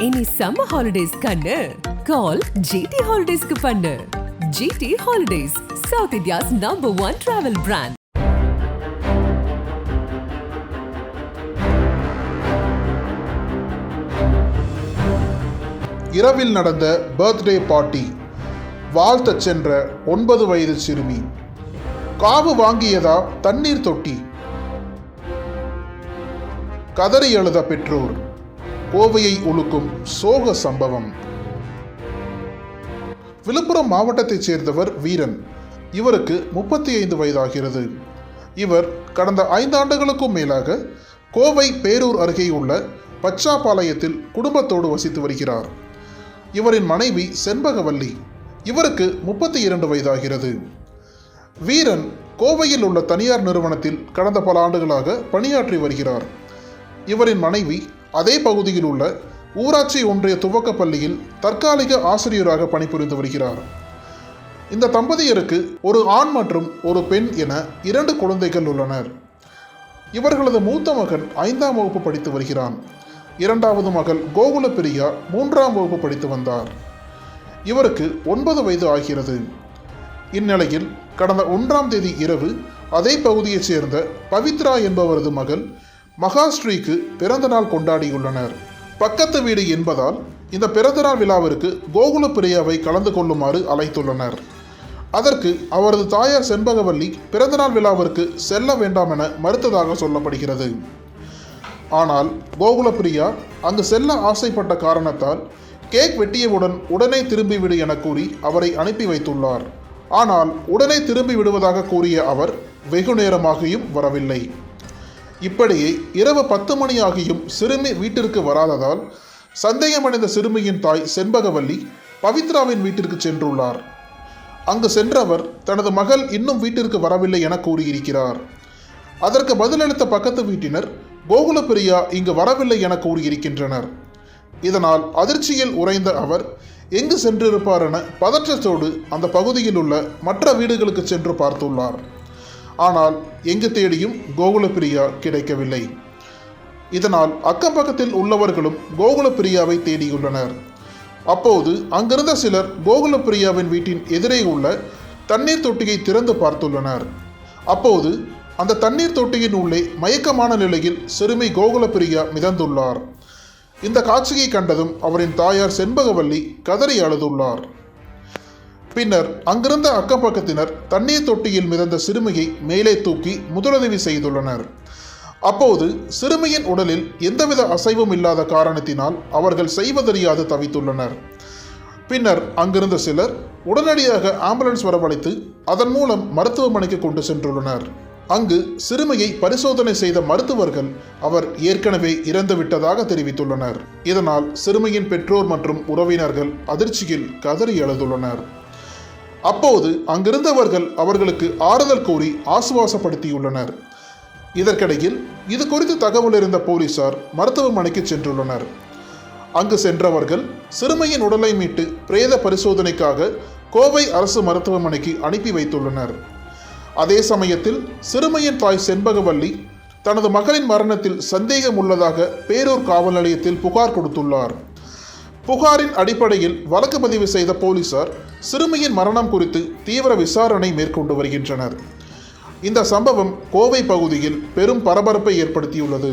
இனி summer holidays கண்ணு. கால் GT ஹாலிடேஸ்க்கு பண்ணு. GT holidays south India's number one travel brand இரவில் நடந்த பர்த்டே பார்ட்டி வாழ்த்த சென்ற ஒன்பது வயது சிறுமி. காவு வாங்கியதா தண்ணீர் தொட்டி? கதறி எழுத பெற்றோர். கோவையை உலுக்கும் சோக சம்பவம். விழுப்புரம் மாவட்டத்தைச் சேர்ந்தவர் வீரன். இவருக்கு முப்பத்தி ஐந்து வயதாகிறது. இவர் கடந்த ஐந்தாண்டுகளுக்கும் மேலாக கோவை பேரூர் அருகே உள்ள பச்சாபாளையத்தில் குடும்பத்தோடு வசித்து வருகிறார். இவரின் மனைவி செண்பகவல்லி. இவருக்கு முப்பத்தி இரண்டு வயதாகிறது. வீரன் கோவையில் உள்ள தனியார் நிறுவனத்தில் கடந்த பல ஆண்டுகளாக பணியாற்றி வருகிறார். இவரின் மனைவி அதே பகுதியில் உள்ள ஊராட்சி ஒன்றிய துவக்கப் பள்ளியில் தற்காலிக ஆசிரியராக பணிபுரிந்து வருகிறார். இந்த தம்பதியருக்கு ஒரு ஆண் மற்றும் ஒரு பெண் என இரண்டு குழந்தைகள் உள்ளனர். இவர்களது மூத்த மகன் ஐந்தாம் வகுப்பு படித்து வருகிறான். இரண்டாவது மகள் கோகுல பிரியா மூன்றாம் வகுப்பு படித்து வந்தார். இவருக்கு ஒன்பது வயது ஆகிறது. இந்நிலையில் கடந்த ஒன்றாம் தேதி இரவு அதே பகுதியைச் சேர்ந்த பவித்ரா என்பவரது மகள் மகாஸ்ரீக்கு பிறந்தநாள் கொண்டாடியுள்ளனர். பக்கத்து வீடு என்பதால் இந்த பிறந்தநாள் விழாவிற்கு கோகுல பிரியாவை கலந்து கொள்ளுமாறு அழைத்துள்ளனர். அதற்கு அவரது தாயார் செண்பகவல்லி பிறந்தநாள் விழாவிற்கு செல்ல வேண்டாம் என மறுத்ததாக சொல்லப்படுகிறது. ஆனால் கோகுலப்பிரியா அங்கு செல்ல ஆசைப்பட்ட காரணத்தால் கேக் வெட்டியவுடன் உடனே திரும்பிவிடு என கூறி அவரை அனுப்பி வைத்துள்ளார். ஆனால் உடனே திரும்பி விடுவதாக கூறிய அவர் வெகு நேரமாகியும் வரவில்லை. இப்படியே இரவு பத்து மணி ஆகியும் சிறுமி வீட்டிற்கு வராததால் சந்தேகமடைந்த சிறுமியின் தாய் செண்பகவல்லி பவித்ராவின் வீட்டிற்கு சென்றுள்ளார். அங்கு சென்றவர் தனது மகள் இன்னும் வீட்டிற்கு வரவில்லை என கூறியிருக்கிறார். அதற்கு பதிலளித்த பக்கத்து வீட்டினர் கோகுலப்பிரியா இங்கு வரவில்லை என கூறியிருக்கின்றனர். இதனால் அதிர்ச்சியில் உறைந்த அவர் எங்கு சென்றிருப்பார் என பதற்றத்தோடு அந்த பகுதியில் உள்ள மற்ற வீடுகளுக்கு சென்று பார்த்துள்ளார். ஆனால் எங்கு தேடியும் கோகுலப்பிரியா கிடைக்கவில்லை. இதனால் அக்கம் பக்கத்தில் உள்ளவர்களும் கோகுலப்பிரியாவை தேடியுள்ளனர். அப்போது அங்கிருந்த சிலர் கோகுலப்பிரியாவின் வீட்டின் எதிரே உள்ள தண்ணீர் தொட்டியை திறந்து பார்த்துள்ளனர். அப்போது அந்த தண்ணீர் தொட்டியின் உள்ளே மயக்கமான நிலையில் சிறுமி கோகுலப்பிரியா மிதந்துள்ளார். இந்த காட்சியை கண்டதும் அவரின் தாயார் செண்பகவல்லி கதறி அழுதுள்ளார். பின்னர் அங்கிருந்த அக்கம் பக்கத்தினர் தண்ணீர் தொட்டியில் மிதந்த சிறுமியை மேலே தூக்கி முதலுதவி செய்துள்ளனர். அப்போது சிறுமியின் உடலில் எந்தவித அசைவும் இல்லாத காரணத்தினால் அவர்கள் செய்வதறியாது தவித்துள்ளனர். பின்னர் அங்கிருந்த சிலர் உடனடியாக ஆம்புலன்ஸ் வரவழைத்து அதன் மூலம் மருத்துவமனைக்கு கொண்டு சென்றுள்ளனர். அங்கு சிறுமியை பரிசோதனை செய்த மருத்துவர்கள் அவர் ஏற்கனவே இறந்து விட்டதாக தெரிவித்துள்ளனர். இதனால் சிறுமியின் பெற்றோர் மற்றும் உறவினர்கள் அதிர்ச்சியில் கதறி எழுதுள்ளனர் அப்போது அங்கிருந்தவர்கள் அவர்களுக்கு ஆறுதல் கூறி ஆசுவாசப்படுத்தியுள்ளனர். இதற்கிடையில் இது குறித்து தகவல் இருந்த போலீசார் மருத்துவமனைக்கு சென்றுள்ளனர். அங்கு சென்றவர்கள் சிறுமியின் உடலை மீட்டு பிரேத பரிசோதனைக்காக கோவை அரசு மருத்துவமனைக்கு அனுப்பி வைத்துள்ளனர். அதே சமயத்தில் சிறுமியின் தாய் செண்பகவல்லி தனது மகளின் மரணத்தில் சந்தேகம் உள்ளதாக பேரூர் காவல் நிலையத்தில் புகார் கொடுத்துள்ளார். புகாரின் அடிப்படையில் வழக்கு பதிவு செய்த போலீசார் சிறுமியின் மரணம் குறித்து தீவிர விசாரணை மேற்கொண்டு வருகின்றனர். இந்த சம்பவம் கோவை பகுதியில் பெரும் பரபரப்பை ஏற்படுத்தியுள்ளது.